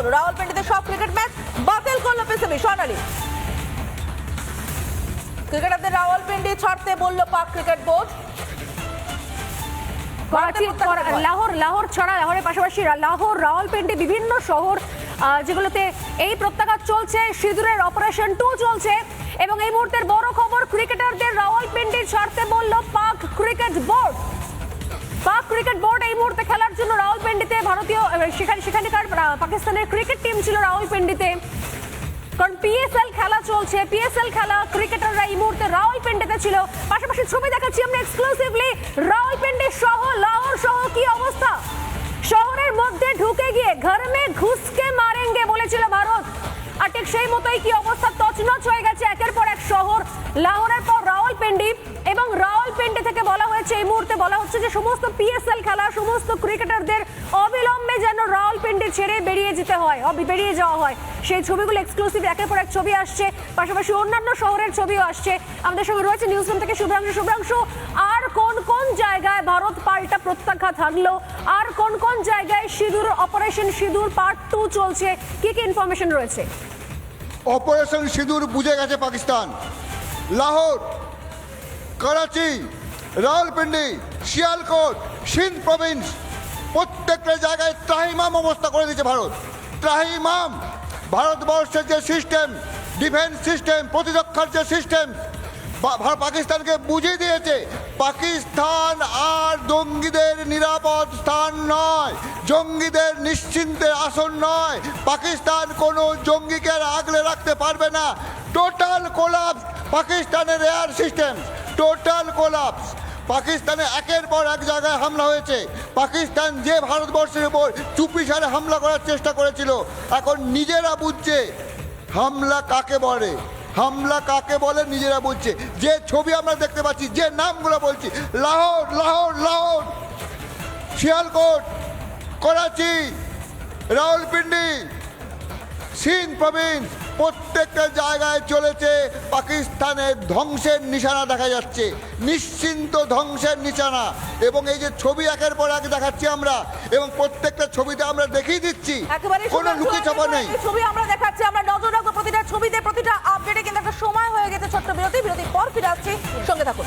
হলো রাওয়ালপিন্ডিতে সব cricket match বাতিল করল পিসিবি স্বর্ণালী ক্রিকেটারদের রাওয়ালপিন্ডি ছাড়তে বলল পাক ক্রিকেট বোর্ড। লাহোর লাহোর ছাড়া লাহোরের পাশাপাশি লাহোর রাওয়ালপিন্ডি বিভিন্ন শহর যেগুলোতে এই প্রত্যাঘাত চলছে সিঁদুরের অপারেশন টু চলছে এবং এই মুহূর্তের বড় খবর ক্রিকেটারদের রাওয়ালপিন্ডি ছাড়তে বলল পাক ক্রিকেট বোর্ড ক্রিকেট বোর্ড এই মুহূর্তে খেলার জন্য রাওয়ালপিন্ডিতে ভারতীয় সেখানে, সেখানকার পাকিস্তানের ক্রিকেট টিম ছিল রাওয়ালপিন্ডিতে। কারণ পিএসএল খেলা চলছে পিএসএল খেলা ক্রিকেটাররা এই মুহূর্তে রাওয়ালপিন্ডিতে ছিল। পাশাপাশি ছবি দেখাচ্ছি আমরা এক্সক্লুসিভলি রাওয়ালপিন্ডি সহ, লাহোর সহ, কি অবস্থা? শহরের মধ্যে ঢুকে গিয়ে ঘর মে ঘুসকে মারেঙ্গে বলেছিল ভারত। আর ঠিক সেই মতোই কি অবস্থা? তছনছ হয়ে গেছে একের পর এক শহর, লাহোরের পর রাওয়ালপিন্ডি এবং রাওয়ালপিন্ডি থেকে বলা হয়েছে। এই মুহূর্তে বলা হচ্ছে যে সমস্ত পিএসএল খেলা, সমস্ত ক্রিকেটারদের অবিলম্বে যেন রাওয়ালপিন্ডি ছেড়ে বেরিয়ে যেতে হয় বেরিয়ে যাওয়া হয়। সেই ছবিগুলো এক্সক্লুসিভ একের পর এক ছবি আসছে, পাশাপাশি অন্যান্য শহরের ছবিও আসছে। আমাদের সঙ্গে রয়েছে নিউজ রুম থেকে শুভ্রাংশু। শুভ্রাংশু, আর কোন কোন জায়গায় ভারত পাল্টা প্রত্যাঘাত হানলো? আর কোন কোন জায়গায় সিঁদুর অপারেশন সিঁদুর পার্ট টু চলছে? কি কি ইনফরমেশন রয়েছে? অপারেশন সিঁদুর বুঝে গেছে পাকিস্তান। লাহোর, করাচি রাওয়ালপিন্ডি শিয়ালকোট, সিন্ধ প্রভিন্স প্রত্যেকটা জায়গায় ত্রাহিমাম অবস্থা করে দিয়েছে ভারত। ত্রাহিমাম, ভারতবর্ষের যে সিস্টেম ডিফেন্স সিস্টেম প্রতিরক্ষার যে সিস্টেম পাকিস্তানকে বুঝিয়ে দিয়েছে, পাকিস্তান আর জঙ্গিদের নিরাপদ স্থান নয়, জঙ্গিদের নিশ্চিন্তের আসন নয়, পাকিস্তান কোনো জঙ্গিকে আগলে রাখতে পারবে না। টোটাল কোলাপস পাকিস্তানের এয়ার সিস্টেম টোটাল কোলাপস পাকিস্তানে একের পর এক জায়গায় হামলা হয়েছে। পাকিস্তান যে ভারতবর্ষের উপর চুপিসারে হামলা করার চেষ্টা করেছিল, এখন নিজেরা বুঝছে হামলা কাকে বলে। হামলা কাকে বলে নিজেরা বুঝছে। যে ছবি আমরা দেখতে পাচ্ছি, যে নামগুলো বলছি, লাহোর লাহোর লাহোর, শিয়ালকোট, করাচি, রাওয়ালপিন্ডি সিন্ধ প্রভিন্স প্রত্যেকটা জায়গায় চলেছে। পাকিস্তানের ধ্বংসের নিশানা দেখা যাচ্ছে। নিশ্চিন্ত ধ্বংসের নিশানা। এবং এই যে ছবি একের পর এক দেখাচ্ছি আমরা এবং প্রত্যেকটা ছবিতে আমরা দেখিয়ে দিচ্ছি কোনো লুকি একেবারে নেই। ছবি আমরা দেখাচ্ছি আমরা নজর রাখব প্রতিটা ছবিতে প্রতিটা আপডেটে কিন্তু একটা সময় হয়ে গেছে ছোট্ট বিরতি। বিরতির পর ফিরে আসছি। সঙ্গে থাকুন।